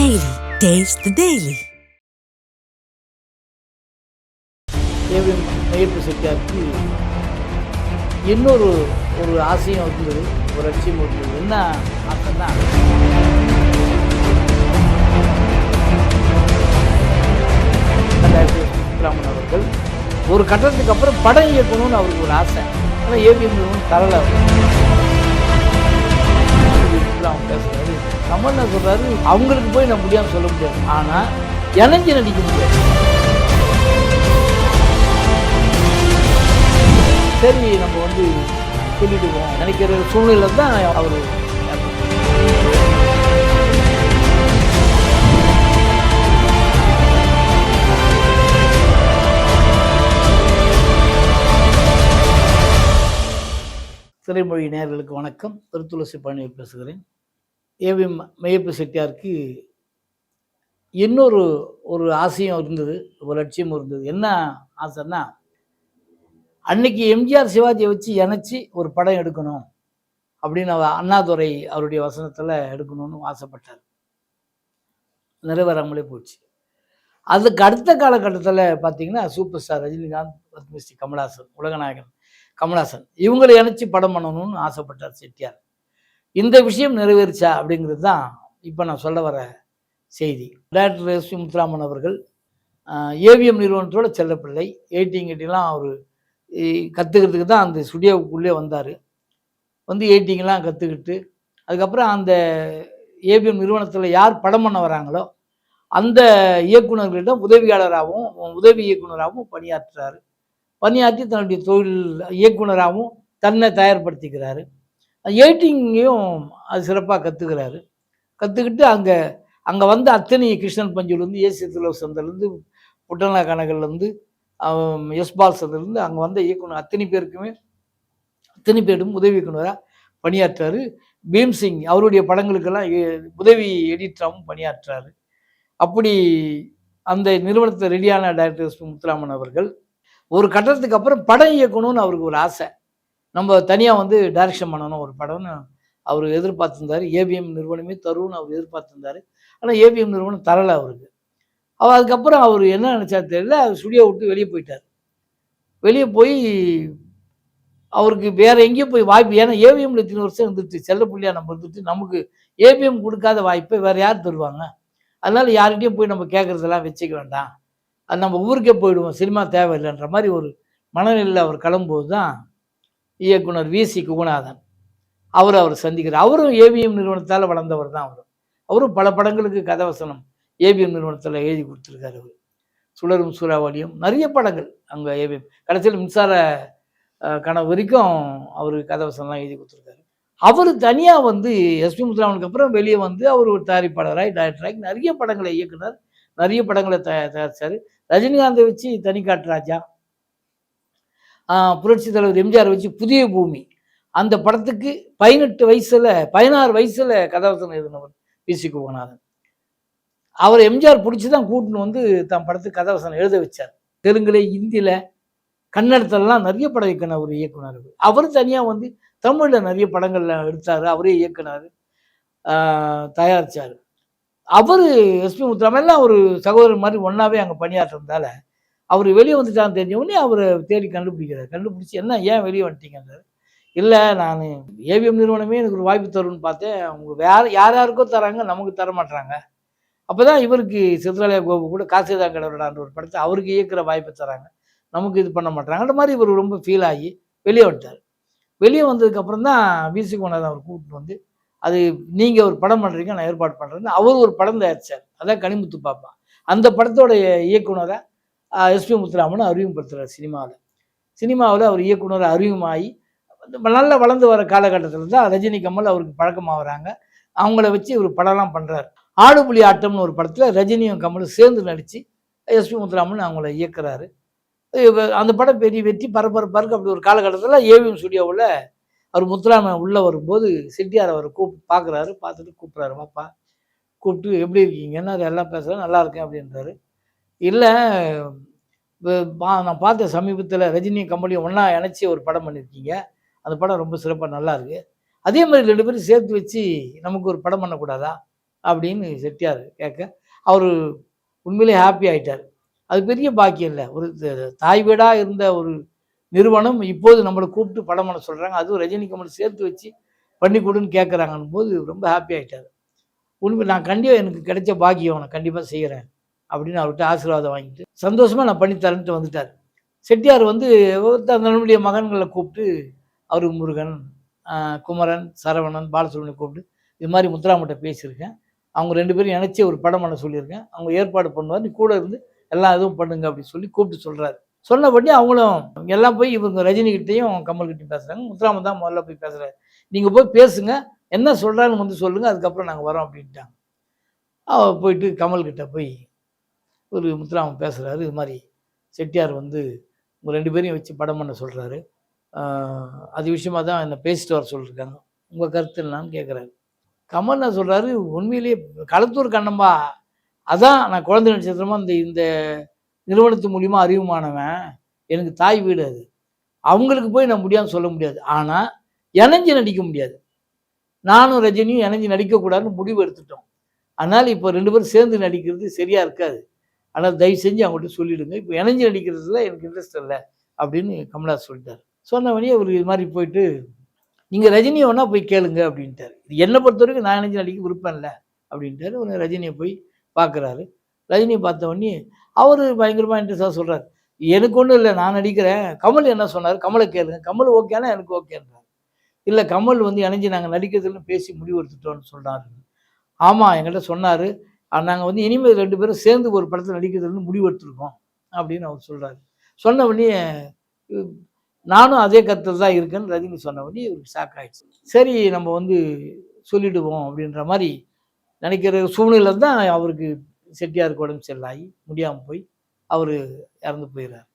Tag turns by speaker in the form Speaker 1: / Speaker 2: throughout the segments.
Speaker 1: Daily. Taste the Daily.
Speaker 2: AVM செட்டியாருக்கு இன்னொரு ஒரு ஆசையும் இருந்தது ஒரு லட்சியம் இருந்தது என்ன ஆசைன்னா ரெண்டாயிரத்தி முத்துராமன் அவர்கள் ஒரு கட்டத்துக்கு அப்புறம் படம் இயக்கணும்னு அவருக்கு ஒரு ஆசை. ஆனால் ஏவிஎம் தரலை. தரல பேசுறாரு கமல்னா சொல்றாரு அவங்களுக்கு போய் நான் முடியாமல் சொல்ல முடியாது. ஆனால் இணைஞ்சு நடிக்க முடியாது சரி நம்ம வந்து சொல்லிடுவோம். நினைக்கிற சூழ்நிலை தான் அவர் திரைமொழி நேர்களுக்கு வணக்கம். திருத்துளசி பழனி பேசுகிறேன். ஏவி மெய்யப்பு செட்டியாருக்கு இன்னொரு ஒரு ஆசையும் இருந்தது ஒரு லட்சியமும் இருந்தது. என்ன ஆசைன்னா அன்னைக்கு எம்ஜிஆர் சிவாஜியை வச்சு இணைச்சி ஒரு படம் எடுக்கணும் அப்படின்னு அவர் அண்ணாதுரை அவருடைய வசனத்தில் எடுக்கணும்னு ஆசைப்பட்டார். நிறைவேறாமலே போச்சு. அதுக்கு அடுத்த காலகட்டத்தில் பார்த்தீங்கன்னா சூப்பர் ஸ்டார் ரஜினிகாந்த் பத்மஸ்ரீ கமலாசன் உலகநாயகன் கமலாசன் இவங்களை இணைச்சி படம் பண்ணணும்னு ஆசைப்பட்டார் செட்டியார். இந்த விஷயம் நிறைவேறிச்சா அப்படிங்கிறது தான் இப்போ நான் சொல்ல வர செய்தி. டாக்டர் எஸ் வி முத்துராமன் அவர்கள் ஏவிஎம் நிறுவனத்தோட செல்லப்பிள்ளை. எயிட்டிங் எயிட்டிலாம் அவர் கற்றுக்கிறதுக்கு தான் அந்த ஸ்டுடியோவுக்குள்ளே வந்தார். வந்து எயிட்டிங்லாம் கற்றுக்கிட்டு அதுக்கப்புறம் அந்த ஏபிஎம் நிறுவனத்தில் யார் படம் பண்ண வராங்களோ அந்த இயக்குனர்களிடம் உதவியாளராகவும் உதவி இயக்குனராகவும் பணியாற்றுறாரு. பணியாற்றி தன்னுடைய தொழில் இயக்குனராகவும் தன்னை தயார்படுத்திக்கிறாரு. எயிட்டிங்கையும் அது சிறப்பாக கற்றுக்கிறாரு கற்றுக்கிட்டு அங்கே அங்கே வந்து அத்தனை கிருஷ்ணன் பஞ்சுலேருந்து ஏசி திலவசந்தர்லேருந்து புட்டனா கனகல்லேருந்து எஸ்பால் சந்திலிருந்து அங்கே வந்த இயக்குனர் அத்தனை பேருக்குமே அத்தனை பேரும் உதவி இயக்குனராக பணியாற்றாரு. பீம்சிங் அவருடைய படங்களுக்கெல்லாம் உதவி எடிட்டராகவும் பணியாற்றாரு. அப்படி அந்த நிறுவனத்தில் ரெடியான டைரக்டர் எஸ். முத்துராமன் அவர்கள். ஒரு கட்டத்துக்கு அப்புறம் படம் இயக்கணும்னு அவருக்கு ஒரு ஆசை. நம்ம தனியாக வந்து டைரக்ஷன் பண்ணணும். ஒரு படம்னு அவர் எதிர்பார்த்துருந்தார். ஏபிஎம் நிறுவனமே தரும்னு அவர் எதிர்பார்த்துருந்தார். ஆனால் ஏபிஎம் நிறுவனம் தரலை அவருக்கு. அவர் அதுக்கப்புறம் அவர் என்ன நினச்சா தெரியல. அவர் ஸ்டுடியோ விட்டு வெளியே போயிட்டார். வெளியே போய் அவருக்கு வேற எங்கேயும் போய் வாய்ப்பு ஏன்னா ஏவிஎம்ல இத்தனை வருஷம் இருந்துட்டு செல்ல புள்ளியாக நம்ம இருந்துட்டு நமக்கு ஏபிஎம் கொடுக்காத வாய்ப்பை வேறு யார் தருவாங்க? அதனால யார்கிட்டையும் போய் நம்ம கேட்குறதெல்லாம் வச்சுக்க வேண்டாம். அது நம்ம ஊருக்கே போயிடுவோம். சினிமா தேவையில்லைன்ற மாதிரி ஒரு மனநிலையில் அவர் கிளம்பும்போது தான் இயக்குனர் வி சி குகுநாதன். அவர் அவர் சந்திக்கிறார். அவரும் ஏவிஎம் நிறுவனத்தால் வளர்ந்தவர் தான் அவர். அவரும் பல படங்களுக்கு கதவசனம் ஏவிஎம் நிறுவனத்தில் எழுதி கொடுத்துருக்காரு அவர். சுழரும் சூறாவளியும் நிறைய படங்கள் அங்கே ஏவிஎம் கடைசியில் மின்சார கனவு வரைக்கும் அவர் கதவசனம்லாம் எழுதி கொடுத்துருக்காரு. அவர் தனியாக வந்து எஸ்பி முத்துராமனுக்கு அப்புறம் வெளியே வந்து அவர் ஒரு தயாரிப்பாளராய் டைரக்டராகி நிறைய படங்களை இயக்குனர். நிறைய படங்களை தயா தயாரித்தார் ரஜினிகாந்தை வச்சு தனிக்காட்டு ராஜா. புரட்சி தலைவர் எம்ஜிஆர் வச்சு புதிய பூமி. அந்த படத்துக்கு பதினெட்டு வயசுல பதினாறு வயசுல கதாவசனம் எழுதினவர் பிசி குகநாதன் அவர் எம்ஜிஆர் பிடிச்சி தான் கூட்டின்னு வந்து தன் படத்துக்கு கதாவசனம் எழுத வச்சார். தெலுங்குல இந்தியில கன்னடத்துலலாம் நிறைய படம் இயக்குன ஒரு இயக்குனர் அவர். தனியாக வந்து தமிழில் நிறைய படங்கள்ல எடுத்தார். அவரே இயக்குனார். தயாரித்தார் அவர் எஸ்பி முத்துராமன் எல்லாம் ஒரு சகோதரர் மாதிரி ஒன்றாவே அங்கே பணியாற்றுறதால அவர் வெளியே வந்துட்டான்னு தெரிஞ்ச உடனே அவரை தேடி கண்டுபிடிக்கிறார். கண்டுபிடிச்சி என்ன ஏன் வெளியே வந்துட்டீங்கன்றார். இல்லை நான் ஏவிஎம் நிறுவனமே எனக்கு ஒரு வாய்ப்பு தரும்னு பார்த்தேன். அவங்க வேற யார் யாருக்கோ தராங்க நமக்கு தர மாட்டுறாங்க அப்போ தான் இவருக்கு சித்ராலயா கோபு கூட காசிதா கடவுளான்ற ஒரு படத்தை அவருக்கு இயக்கிற வாய்ப்பை தராங்க. நமக்கு இது பண்ண மாட்டாங்கன்ற மாதிரி இவர் ரொம்ப ஃபீல் ஆகி வெளியே வந்துட்டார். வெளியே வந்ததுக்கப்புறம் தான் விசி கொண்டாந்து அவர் கூப்பிட்டு வந்து அது நீங்கள் ஒரு படம் பண்ணுறீங்க நான் ஏற்பாடு பண்ணுறேன்னு அவர் ஒரு படம் தயாரிச்சார். அதான் கனிமுத்து பாப்பா. அந்த படத்தோடைய இயக்குனரை எஸ்பி முத்துராமன் அறிமுகப்படுத்துகிறார் சினிமாவில். சினிமாவில் அவர் இயக்குனர் அறிமுகமாகி நல்ல வளர்ந்து வர காலகட்டத்தில் தான் ரஜினி கமல் அவருக்கு பழக்கமாகறாங்க. அவங்கள வச்சு இவர் படம்லாம் பண்ணுறாரு ஆடுபுலி ஆட்டம்னு ஒரு படத்தில் ரஜினியும் கமலும் சேர்ந்து நடித்து எஸ்பி முத்துராமன் அவங்கள இயக்குறாரு. அந்த படம் பெரிய வெற்றி பரபரப்பாக இருக்கு. அப்படி ஒரு காலகட்டத்தில் ஏவிஎம் ஸ்டுடியோவில் அவர் முத்துராமன் உள்ளே வரும்போது செட்டியார் அவர் கூப் பார்க்குறாரு பார்த்துட்டு கூப்பிட்றாரு வாப்பா கூப்பிட்டு எப்படி இருக்கீங்கன்னு அது எல்லாம் பேசுகிறேன் நல்லா இருக்கேன் அப்படின்றாரு. இல்லை நான் பார்த்த சமீபத்தில் ரஜினி கம்பெனி ஒன்றா இணைச்சி ஒரு படம் பண்ணியிருக்கீங்க அந்த படம் ரொம்ப சிறப்பாக நல்லாயிருக்கு அதே மாதிரி ரெண்டு பேரும் சேர்த்து வச்சு நமக்கு ஒரு படம் பண்ணக்கூடாதா? அப்படின்னு செட்டியார் கேட்க அவர் உண்மையிலே ஹாப்பி ஆகிட்டார் அது பெரிய பாக்கியம் இல்லை. ஒரு தாய் வீடாக இருந்த ஒரு நிறுவனம் இப்போது நம்மளை கூப்பிட்டு படம் பண்ண சொல்கிறாங்க அதுவும் ரஜினி கமல் சேர்த்து வச்சு பண்ணி கொடுன்னு கேட்குறாங்கன்னு போது ரொம்ப ஹாப்பி ஆகிட்டார் உண்மை நான் கண்டிப்பாக எனக்கு கிடைச்ச பாக்கியம் நான் கண்டிப்பாக செய்கிறேன் அப்படின்னு அவர்கிட்ட ஆசீர்வாதம் வாங்கிட்டு சந்தோஷமாக நான் பண்ணித்தரேன்ட்டு வந்துட்டார். செட்டியார் வந்து தன்னுடைய மகன்களை கூப்பிட்டு அவர் முருகன் குமரன் சரவணன் பாலசுப்ரமணியம் கூப்பிட்டு இது மாதிரி முத்துராமட்ட பேசியிருக்கேன். அவங்க ரெண்டு பேரும் இணைச்சி ஒரு படம் பண்ண சொல்லியிருக்கேன். அவங்க ஏற்பாடு பண்ணுவார் நீ கூட இருந்து எல்லா இதுவும் பண்ணுங்க அப்படின்னு சொல்லி கூப்பிட்டு சொல்கிறாரு சொன்னபடி அவங்களும் எல்லாம் போய் இவங்க ரஜினிகிட்டையும் கமல்கிட்டையும் பேசுகிறாங்க முத்துராமன் தான் முதல்ல போய் பேசுகிறாரு நீங்கள் போய் பேசுங்க என்ன சொல்கிறான்னு வந்து சொல்லுங்கள் அதுக்கப்புறம் நாங்கள் வரோம் அப்படின்ட்டாங்க. அவள் போயிட்டு கமல்கிட்ட போய் ஒரு முத்துராமன் பேசுகிறாரு இது மாதிரி செட்டியார் வந்து உங்கள் ரெண்டு பேரையும் வச்சு படம் பண்ண சொல்கிறாரு அது விஷயமா தான் என்னை பேசிட்டு வர சொல்லியிருக்காங்க உங்கள் கருத்து என்னான்னு கேட்குறாரு கமல் என்ன சொல்கிறாரு உண்மையிலேயே களத்தூர் கண்ணம்பா அதான் நான் குழந்தை நட்சத்திரமாக இந்த இந்த நிறுவனத்து மூலிமா அறிவுமானவன். எனக்கு தாய் வீடு அது. அவங்களுக்கு போய் நான் முடியாமல் சொல்ல முடியாது. ஆனால் இணைஞ்சு நடிக்க முடியாது. நானும் ரஜினியும் இணைஞ்சு நடிக்கக்கூடாதுன்னு முடிவு எடுத்துட்டோம். அதனால் இப்போ ரெண்டு பேரும் சேர்ந்து நடிக்கிறது சரியாக இருக்காது. ஆனால் தயவு செஞ்சு அவங்கள்ட்ட சொல்லிடுங்க. இப்போ இணைஞ்சு நடிக்கிறதுல எனக்கு இன்ட்ரெஸ்ட் இல்லை அப்படின்னு கமலா சொல்லிட்டார். சொன்னவனே அவர் இது மாதிரி போயிட்டு நீங்கள் ரஜினியை வேணா போய் கேளுங்க அப்படின்ட்டார். இது என்னை பொறுத்த வரைக்கும் நான் இணைஞ்சு நடிக்க விருப்பம் இல்லை அப்படின்ட்டாரு. உடனே ரஜினியை போய் பார்க்குறாரு. ரஜினியை பார்த்த உடனே அவர் பயங்கரமாக இன்ட்ரெஸ்டாக சொல்கிறார் எனக்கு ஒன்றும் இல்லை நான் நடிக்கிறேன். கமல் என்ன சொன்னார்? கமலை கேளுங்க. கமல் ஓகேனா எனக்கு ஓகேன்றார் இல்லை கமல் வந்து இணைஞ்சு நாங்கள் நடிக்கிறதுன்னு பேசி முடிவெடுத்துட்டோம்னு சொன்னார் சொல்கிறாரு ஆமாம் என்கிட்ட சொன்னார். நாங்கள் வந்து இனிமேல் ரெண்டு பேரும் சேர்ந்து ஒரு படத்தில் நடிக்கிறதுன்னு முடிவெடுத்துருக்கோம் அப்படின்னு அவர் சொல்கிறாரு சொன்ன உடனே நானும் அதே கருத்தில் தான் இருக்கேன்னு ரஜினி சொன்ன உடனே இவருக்கு ஷாக் ஆகிடுச்சு சரி நம்ம வந்து சொல்லிடுவோம் அப்படின்ற மாதிரி நினைக்கிற சூழ்நிலை தான் அவருக்கு செட்டியாருக்கு உடம்பு செல்லாகி முடியாமல் போய் அவர் இறந்து போயிடுறார்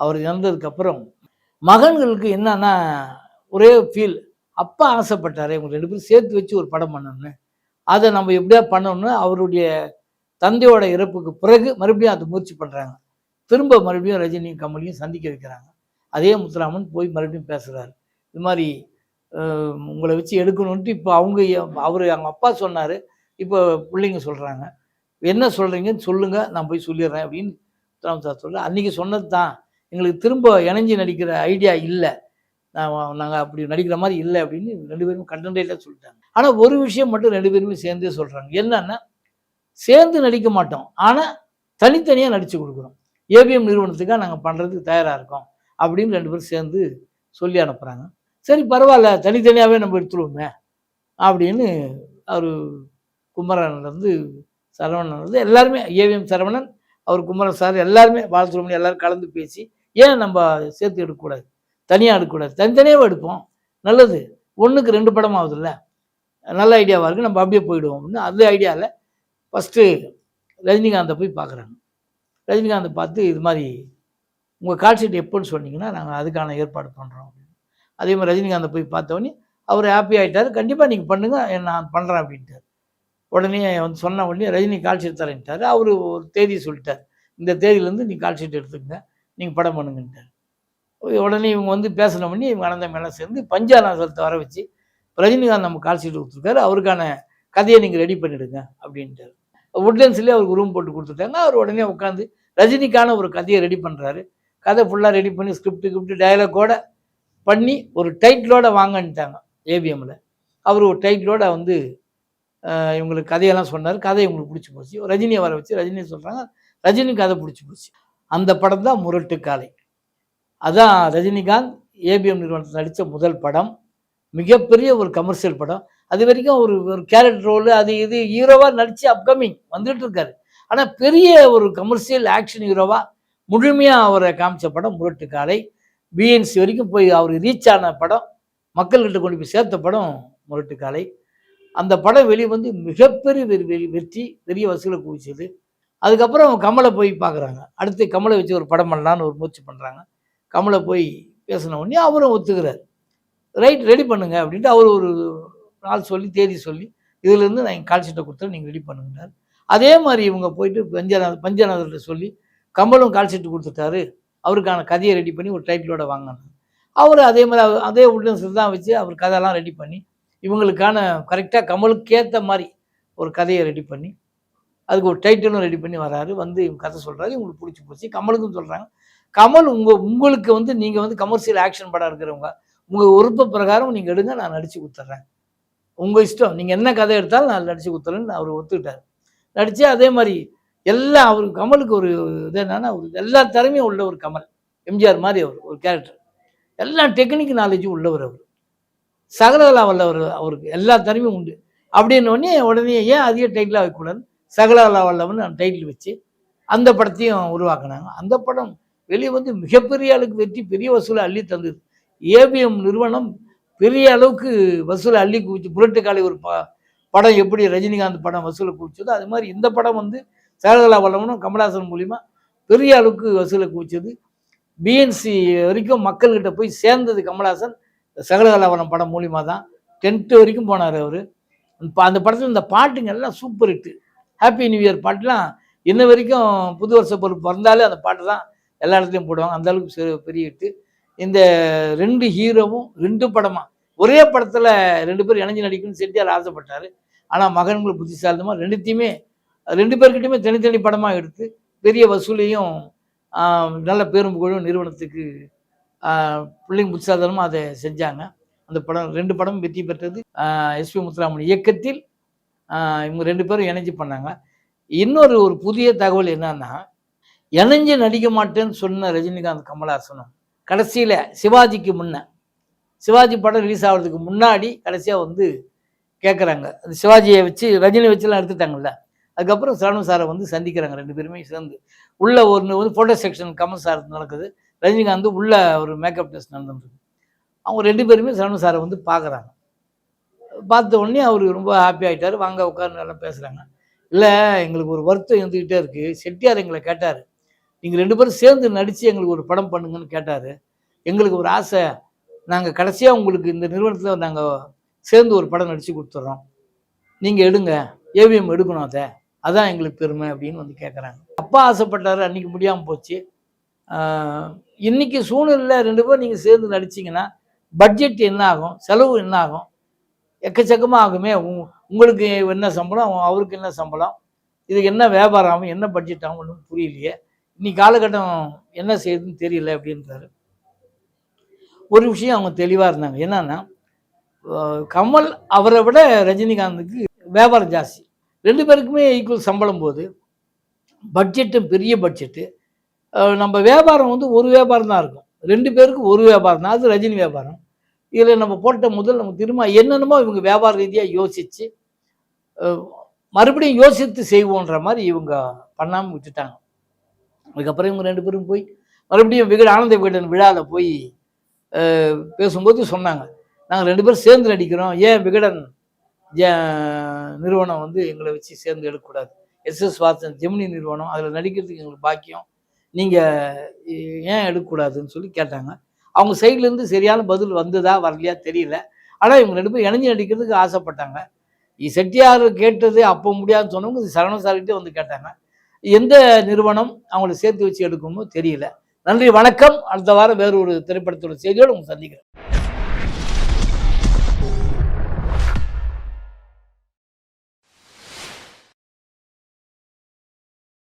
Speaker 2: அவர் இறந்ததுக்கப்புறம் மகன்களுக்கு என்னன்னா ஒரே ஃபீல் அப்பா ஆசைப்பட்டாரே இவங்க ரெண்டு பேரும் சேர்த்து வச்சு ஒரு படம் பண்ணணும்னு. அதை நம்ம எப்படியா பண்ணணும்னு அவருடைய தந்தையோட இறப்புக்கு பிறகு மறுபடியும் அது முயற்சி பண்ணுறாங்க திரும்ப மறுபடியும் ரஜினியும் கமலையும் சந்திக்க வைக்கிறாங்க. அதே முத்துராமன் போய் மறுபடியும் பேசுகிறாரு இது மாதிரி உங்களை வச்சு எடுக்கணுன்ட்டு இப்போ அவங்க அவர் அவங்க அப்பா சொன்னார். இப்போ பிள்ளைங்க சொல்கிறாங்க என்ன சொல்கிறீங்கன்னு சொல்லுங்கள் நான் போய் சொல்லிடுறேன் அப்படின்னு முத்துராமன் சார் சொல்கிறேன் அன்றைக்கி சொன்னது தான் எங்களுக்கு திரும்ப இணைஞ்சு நடிக்கிற ஐடியா இல்லை. நாங்கள் அப்படி நடிக்கிற மாதிரி இல்லை அப்படின்னு ரெண்டு பேரும் கண்டென்டேட்டாக சொல்லிட்டாங்க. ஆனால் ஒரு விஷயம் மட்டும் ரெண்டு பேருமே சேர்ந்தே சொல்கிறாங்க என்னன்னா சேர்ந்து நடிக்க மாட்டோம். ஆனால் தனித்தனியாக நடித்து கொடுக்குறோம். ஏபிஎம் நிறுவனத்துக்காக நாங்கள் பண்ணுறதுக்கு தயாராக இருக்கோம் அப்படின்னு ரெண்டு பேரும் சேர்ந்து சொல்லி அனுப்புகிறாங்க சரி பரவாயில்ல தனித்தனியாகவே நம்ம எடுத்துருவோமே அப்படின்னு அவர் குமரன்லேருந்து சரவணன்லேருந்து எல்லாருமே ஏவிஎம் சரவணன் அவர் குமரன் சார் எல்லாருமே பாலசுப்ரமணியம் எல்லோரும் கலந்து பேசி ஏன் நம்ம சேர்த்து எடுக்கக்கூடாது? தனியாக எடுக்கக்கூடாது. தனித்தனியாக எடுப்போம். நல்லது. ஒன்றுக்கு ரெண்டு படம் ஆகுதுல்ல. நல்ல ஐடியாவாக இருக்குது நம்ம அப்படியே போயிடுவோம் அப்படின்னு அந்த ஐடியாவில் ஃபஸ்ட்டு ரஜினிகாந்தை போய் பார்க்குறாங்க. ரஜினிகாந்தை பார்த்து இது மாதிரி உங்கள் கால் ஷீட் எப்போன்னு சொன்னீங்கன்னா நாங்கள் அதுக்கான ஏற்பாடு பண்ணுறோம் அப்படின்னு. அதே மாதிரி ரஜினிகாந்தை போய் பார்த்தோன்னே அவர் ஹாப்பி ஆகிட்டார் கண்டிப்பாக நீங்கள் பண்ணுங்கள் நான் பண்ணுறேன் அப்படின்ட்டார். உடனே வந்து சொன்ன உடனே ரஜினி கால் ஷீட் தரேன்ட்டார். அவர் ஒரு தேதி சொல்லிட்டார். இந்த தேதியிலேருந்து நீ கால் ஷீட் எடுத்துக்கங்க. நீங்கள் படம் பண்ணுங்கன்ட்டார். உடனே இவங்க வந்து பேசின பண்ணி இவங்க அனந்த மேலே சேர்ந்து பஞ்சாநாசத்தை வர வச்சு ரஜினிகாந்த் நம்ம கால் ஷீட் கொடுத்துருக்காரு. அவருக்கான கதையை நீங்கள் ரெடி பண்ணிடுங்க அப்படின்ட்டு உட்லன்ஸ்லேயே அவருக்கு ரூம் போட்டு கொடுத்துட்டாங்க. அவர் உடனே உட்காந்து ரஜினிக்கான ஒரு கதையை ரெடி பண்ணுறாரு கதை ஃபுல்லாக ரெடி பண்ணி ஸ்கிரிப்ட் கிரிப்ட் டயலாக்கோட பண்ணி ஒரு டைட்டிலோட வாங்கன்ட்டாங்க ஏவிஎம்மில் அவர் ஒரு டைட்டிலோட வந்து இவங்களுக்கு கதையெல்லாம் சொன்னார். கதை இவங்களுக்கு பிடிச்சி போச்சு. ரஜினியை வர வச்சு ரஜினியை சொல்கிறாங்க ரஜினி கதை பிடிச்சி போச்சு. அந்த படம் தான் முரட்டு காலை அதான் ரஜினிகாந்த் ஏபிஎம் நிறுவனத்தில் நடித்த முதல் படம். மிகப்பெரிய ஒரு கமர்ஷியல் படம். அது வரைக்கும் ஒரு ஒரு கேரக்டர் ரோலு அது இது ஹீரோவாக நடித்து அப்கமிங் வந்துட்டு இருக்காரு. ஆனால் பெரிய ஒரு கமர்ஷியல் ஆக்ஷன் ஹீரோவாக முழுமையாக அவரை காமிச்ச படம் முரட்டு காலை. பிஎன்சி வரைக்கும் போய் அவர் ரீச் ஆன படம் மக்கள்கிட்ட கொண்டு போய் சேர்த்த படம் முரட்டு காலை. அந்த படம் வெளியே வந்து மிகப்பெரிய வெற்றி பெரிய வசூலை குவிச்சது. அதுக்கப்புறம் கமலை போய் பார்க்குறாங்க. அடுத்து கமலை வச்சு ஒரு படம் பண்ணலான்னு ஒரு முயற்சி பண்ணுறாங்க கமலை போய் பேசின உடனே அவரும் ஒத்துக்கிறார். ரைட் ரெடி பண்ணுங்க அப்படின்ட்டு அவர் ஒரு நாள் சொல்லி தேதி சொல்லி இதுலேருந்து நான் கால் சீட்டை கொடுத்தேன் நீங்கள் ரெடி பண்ணுங்கன்னார். அதே மாதிரி இவங்க போயிட்டு பஞ்சநாத பஞ்சநாதர்கிட்ட சொல்லி கமலும் கால் சீட்டு கொடுத்துட்டாரு அவருக்கான கதையை ரெடி பண்ணி ஒரு டைட்டிலோட வாங்கினாங்க அவர் அதே மாதிரி அதே உடனே தான் வச்சு அவர் கதையெல்லாம் ரெடி பண்ணி இவங்களுக்கான கரெக்டாக கமலுக்கு ஏற்ற மாதிரி ஒரு கதையை ரெடி பண்ணி அதுக்கு ஒரு டைட்டிலும் ரெடி பண்ணி வராரு. வந்து இவங்க கதை சொல்கிறாரு இவங்களுக்கு பிடிச்சி போச்சு. கமலுக்கும் சொல்கிறாங்க கமல் உங்கள் உங்களுக்கு வந்து நீங்கள் வந்து கமர்ஷியல் ஆக்ஷன் படம் இருக்கிறவங்க உங்கள் விருப்ப பிரகாரம் நீங்கள் எடுங்க நான் நடித்து கொடுத்துட்றேன். உங்கள் இஷ்டம். நீங்கள் என்ன கதை எடுத்தாலும் நான் நடித்து கொடுத்துறேன்னு அவர் ஒத்துக்கிட்டார். நடித்து அதே மாதிரி எல்லாம் அவர் கமலுக்கு ஒரு இது என்னன்னா அவர் எல்லா திறமையும் உள்ள ஒரு கமல். எம்ஜிஆர் மாதிரி அவர் ஒரு கேரக்டர் எல்லா டெக்னிக் நாலேஜும் உள்ளவர் அவர். சகலகலா வல்லவர் அவருக்கு எல்லா திறமையும் உண்டு. அப்படின்னோடனே உடனே உடனே ஏன் அதிக டைட்டிலாக வைக்கக்கூடாது சகலகலா வல்லவன் டைட்டில் வச்சு அந்த படத்தையும் உருவாக்குனாங்க. அந்த படம் வெளியே வந்து மிகப்பெரிய அளவுக்கு வெற்றி பெரிய வசூலை அள்ளி தந்தது. ஏபிஎம் நிறுவனம் பெரிய அளவுக்கு வசூலை அள்ளி குவிச்சு புரட்டுக்காலை ஒரு ப படம் எப்படி ரஜினிகாந்த் படம் வசூலை குவிச்சதோ அது மாதிரி இந்த படம் வந்து சகலகலா வல்லவனும் கமலாசன் மூலிமா பெரிய அளவுக்கு வசூலை குவிச்சது. பிஎன்சி வரைக்கும் மக்கள்கிட்ட போய் சேர்ந்தது கமலஹாசன். சகலகலாவனம் படம் மூலிமா தான். டென்த்து வரைக்கும் போனார் அவர். அந்த படத்தில் இந்த பாட்டுங்க எல்லாம் super hit. Happy new year பாட்டுலாம் இன்ன வரைக்கும் புது வருஷ பொறுப்பு வந்தாலே அந்த பாட்டு தான் எல்லா இடத்துலையும் போடுவாங்க. அந்த அளவுக்கு பெரிய- பெரிய ஹிட்டு இந்த ரெண்டு ஹீரோவும் ரெண்டு படமா ஒரே படத்தில் ரெண்டு பேரும் இணைஞ்சு நடிக்கணும்னு செட்டியார் ஆசைப்பட்டார். ஆனால் மகன்கள் புத்திசாலித்தமாக ரெண்டுத்தையுமே ரெண்டு பேர்கிட்டையுமே தனித்தனி படமாக எடுத்து பெரிய வசூலையும் நல்ல பேரும் புகழும் நிறுவனத்துக்கு பிள்ளைங்க புத்திசாலித்தனமாக அதை செஞ்சாங்க. அந்த படம் ரெண்டு படமும் வெற்றி பெற்றது. எஸ்பி முத்துராமன் இயக்கத்தில் இவங்க ரெண்டு பேரும் இணைஞ்சு பண்ணாங்க. இன்னொரு ஒரு புதிய தகவல் என்னன்னா இணைஞ்சு நடிக்க மாட்டேன்னு சொன்ன ரஜினிகாந்த் கமலஹாசனும் கடைசியில் சிவாஜிக்கு முன்ன சிவாஜி படம் ரிலீஸ் ஆகிறதுக்கு முன்னாடி கடைசியாக வந்து கேட்குறாங்க அந்த சிவாஜியை வச்சு ரஜினி வச்சுலாம் எடுத்துட்டாங்கல்ல. அதுக்கப்புறம் சரணு சாரை வந்து சந்திக்கிறாங்க ரெண்டு பேருமே சேர்ந்து. உள்ள ஒன்று வந்து ஃபோட்டோ செக்ஷன் கமல் சார் நடக்குது. ரஜினிகாந்த் உள்ள ஒரு மேக்கப் டெஸ்ட் நடந்துருக்கு அவங்க ரெண்டு பேருமே சரணு சாரை வந்து பார்க்குறாங்க பார்த்த உடனே அவர் ரொம்ப ஹாப்பி ஆகிட்டார் வாங்க உட்காந்து நல்லா பேசுகிறாங்க இல்லை எங்களுக்கு ஒரு வருத்தம் இருந்துக்கிட்டே இருக்குது செட்டியார் எங்களை கேட்டார். நீங்கள் ரெண்டு பேரும் சேர்ந்து நடித்து எங்களுக்கு ஒரு படம் பண்ணுங்கன்னு கேட்டார். எங்களுக்கு ஒரு ஆசை. நாங்கள் கடைசியாக உங்களுக்கு இந்த நிறுவனத்தில் நாங்கள் சேர்ந்து ஒரு படம் நடித்து கொடுத்துட்றோம் நீங்கள் எடுங்க. ஏவிஎம் எடுக்கணும் அதை. அதான் எங்களுக்கு பெருமை அப்படின்னு வந்து கேட்குறாங்க அப்பா ஆசைப்பட்டாரு அன்றைக்கி முடியாமல் போச்சு. இன்றைக்கி சூழ்நிலை ரெண்டு பேரும் நீங்கள் சேர்ந்து நடிச்சிங்கன்னா பட்ஜெட் என்ன ஆகும்? செலவு என்ன ஆகும்? எக்கச்சக்கமாக ஆகுமே. உங்களுக்கு என்ன சம்பளம்? அவருக்கு என்ன சம்பளம்? இதுக்கு என்ன வியாபாரம் ஆகும்? என்ன பட்ஜெட் ஆகும் ஒன்றும் புரியலையே. இன்னைக்கு காலகட்டம் என்ன செய்யுதுன்னு தெரியல அப்படின்றாரு. ஒரு விஷயம் அவங்க தெளிவாக இருந்தாங்க. என்னன்னா கமல் அவரை விட ரஜினிகாந்துக்கு வியாபாரம் ஜாஸ்தி. ரெண்டு பேருக்குமே ஈக்குவல் சம்பளம் போது பட்ஜெட்டும் பெரிய பட்ஜெட்டு நம்ம வியாபாரம் வந்து ஒரு வியாபாரம் தான் இருக்கும். ரெண்டு பேருக்கு ஒரு வியாபாரம் தான். அது ரஜினி வியாபாரம். இதில் நம்ம போட்ட முதல் நம்ம திரும்ப என்னென்னமோ இவங்க வியாபார ரீதியாக யோசித்து மறுபடியும் யோசித்து செய்வோன்ற மாதிரி இவங்க பண்ணாமல் விட்டுட்டாங்க. அதுக்கப்புறம் இவங்க ரெண்டு பேரும் போய் மறுபடியும் விகட ஆனந்த விகடன் விழாவில் போய் பேசும்போது சொன்னாங்க. நாங்கள் ரெண்டு பேரும் சேர்ந்து நடிக்கிறோம். ஏன் விகடன் நிறுவனம் வந்து எங்களை வச்சு சேர்ந்து எடுக்கக்கூடாது? எஸ்எஸ் வாசன் ஜெமினி நிறுவனம் அதில் நடிக்கிறதுக்கு எங்களுக்கு பாக்கியம். நீங்கள் ஏன் எடுக்கக்கூடாதுன்னு சொல்லி கேட்டாங்க. அவங்க சைட்லேருந்து சரியான பதில் வந்ததா வரலையா தெரியல. ஆனால் இவங்க ரெண்டு பேரும் இணைஞ்சு நடிக்கிறதுக்கு ஆசைப்பட்டாங்க. செட்டியார் கேட்டது அப்போ முடியாதுன்னு சொன்னவங்க இது சரண வந்து கேட்டாங்க. எந்த நிறுவனம் அவங்கள சேர்த்து வச்சு எடுக்குமோ தெரியல. நன்றி வணக்கம். அடுத்த வாரம் வேறு ஒரு திரைப்படத்தோட செய்தியோடு உங்களை சந்திக்கிறேன்.